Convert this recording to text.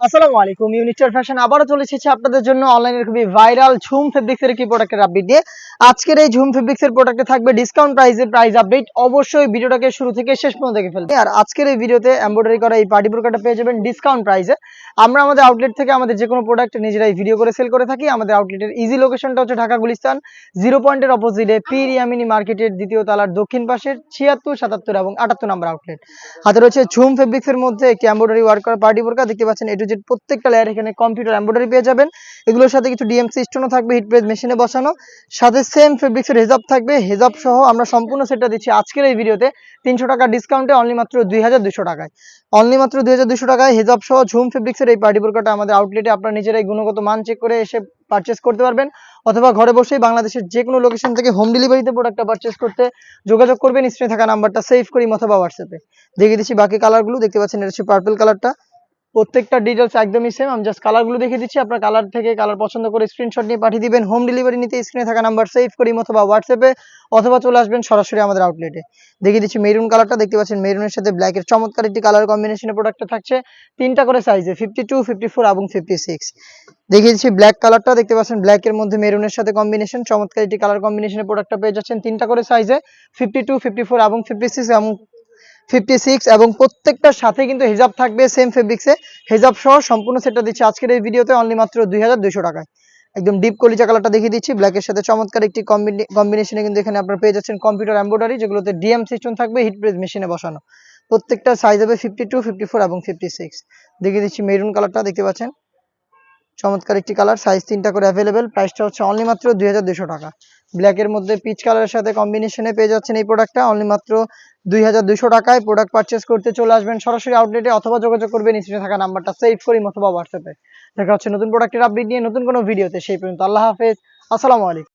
আসসালামু আলাইকুম। ফ্যাশন আবারও চলে এসেছে আপনাদের জন্য অনলাইনের খুবই ভাইরাল ঝুম ফেব্রিক্স এর কি প্রোডাক্টের আপডেট দিয়ে। আজকের এই ঝুম ফেব্রিক্স এর প্রোডাক্টে থাকবে ডিসকাউন্ট প্রাইসে প্রাইস আপডেট অবশ্যই ভিডিওটাকে শুরু থেকে শেষ পর্যন্ত দেখে ফেলবে আর আজকের এই ভিডিওতে করা এই পার্টি পেয়ে যাবেন ডিসকাউন্ট প্রাইসে আমরা আমাদের আউটলেট থেকে আমাদের যে কোনো প্রোডাক্ট নিজেরাই ভিডিও করে সেল করে থাকি। আমাদের আউটলেটের ইজি লোকেশনটা হচ্ছে ঢাকা গুলিস্তান। জিরো পয়েন্টের অপোজিটে পি রিয়ামিনি মার্কেটের দ্বিতীয় তালার দক্ষিণ পাশের ছিয়াত্তর, সাতাত্তর এবং আটাত্তর নম্বর আউটলেট হাতে রয়েছে ঝুম ফেব্রিক্স এর মধ্যে একটি এমব্রয়ডারি ওয়ার্ক করা পার্টি বোরকা দেখতে পাচ্ছেন এ টু প্রত্যেকটা লেয়ার এখানে কম্পিউটার এমব্রয়ডারি পেয়ে যাবেন। এগুলোর সাথে কিছু ডিএমসি স্টোনও থাকবে হিট প্রেস মেশিনে বসানো। সাথে সেম ফেব্রিক্সের হেজাব থাকবে। হেজাব সহ আমরা সম্পূর্ণ সেটটা দিচ্ছি আজকের এই ভিডিওতে তিনশো টাকা ডিসকাউন্টে অনলি মাত্র দুই হাজার দুশো টাকায়। অনলি মাত্র দুই হাজার দুশো টাকায় হেজাব সহ ঝুম ফেব্রিক্সের এই পার্টি বোরকাটা আমাদের আউটলেটে আপনারা নিজেরাই গুণগত মান চেক করে এসে পারচেস করতে পারবেন। অথবা ঘরে বসেই বাংলাদেশের যে কোনো লোকেশন থেকে হোম ডেলিভারিতে প্রোডাক্টটা পারচেস করতে যোগাযোগ করবেন। স্ক্রিনে থাকা নাম্বারটা সেভ করি অথবা হোয়াটসঅ্যাপে দেখিয়ে দিচ্ছি বাকি কালারগুলো দেখতে পাচ্ছেন এটা হচ্ছে পার্পল কালারটা প্রত্যেকটা ডিটেলস একদমই সেম আমি জাস্ট কালারগুলো দেখিয়ে দিচ্ছি। আপনার কালার থেকে কালার পছন্দ করে স্ক্রিনশট নিয়ে পাঠিয়ে দিবেন। হোম ডেলিভারি নিতে স্ক্রিনে থাকা নাম্বার সেভ করি অথবা হোয়াটসঅ্যাপে অথবা চলে আসবেন সরাসরি আমাদের আউটলেটে দেখিয়ে দিচ্ছি মেরুন কালারটা দেখতে পাচ্ছেন মেরুনের সাথে ব্ল্যাকের চমৎকার একটি কালার কম্বিনেশনের প্রোডাক্টটা থাকছে। তিনটা করে সাইজে ফিফটি টু ফিফটি ফোর এবং ফিফটি সিক্স দেখিয়ে দিচ্ছি ব্ল্যাক কালারটা দেখতে পাচ্ছেন ব্ল্যাকের মধ্যে মেরুনের সাথে কম্বিনেশন চমৎকার একটি কালার কম্বিনেশনের প্রোডাক্টটা পেয়ে যাচ্ছেন। তিনটা করে সাইজে ফিফটি টু ফিফটি ফোর এবং ফিফটি সিক্স এবং ফিফটি সিক্স এবং প্রত্যেকটার সাথে কিন্তু হিজাব থাকবে সেম ফেব্রিক্সে হিজাব সহ সম্পূর্ণ সেটটা দিচ্ছি আজকের এই ভিডিওতে অনলি মাত্র দুই হাজার দুইশো টাকায়। একদম ডিপ কলিজা কালারটা দেখিয়ে দিচ্ছি ব্ল্যাকের সাথে চমৎকার একটি কম্বিনেশনে কিন্তু এখানে আপনারা পেয়ে যাচ্ছেন কম্পিউটার এমব্রয়ডারি যেগুলোতে ডিএম সিস্টেম থাকবে হিট প্রেস মেশিনে বসানো। প্রত্যেকটা সাইজ হবে ফিফটি টু ফিফটি ফোর এবং ফিফটি সিক্স দেখিয়ে দিচ্ছি মেরুন কালারটা দেখতে পাচ্ছেন? চমৎকার একটি কালার সাইজ তিনটা করে অ্যাভেলেবেল প্রাইসটা হচ্ছে অনলি মাত্র দুই টাকা। ব্ল্যাকের মধ্যে পিচ কালারের সাথে কম্বিনেশনে পেয়ে যাচ্ছেন এই প্রোডাক্টটা অনলি মাত্র দুই টাকায় প্রোডাক্ট পারচেস করতে চলে আসবেন সরাসরি আউটলেটে অথবা যোগাযোগ করবেন নিচে থাকা নাম্বারটা সেভ করি অথবা হোয়াটসঅ্যাপে দেখা হচ্ছে নতুন প্রোডাক্টের আপডেট নিয়ে নতুন কোনো ভিডিওতে সেই পর্যন্ত আল্লাহ হাফেজ, আসসালামু আলাইকুম।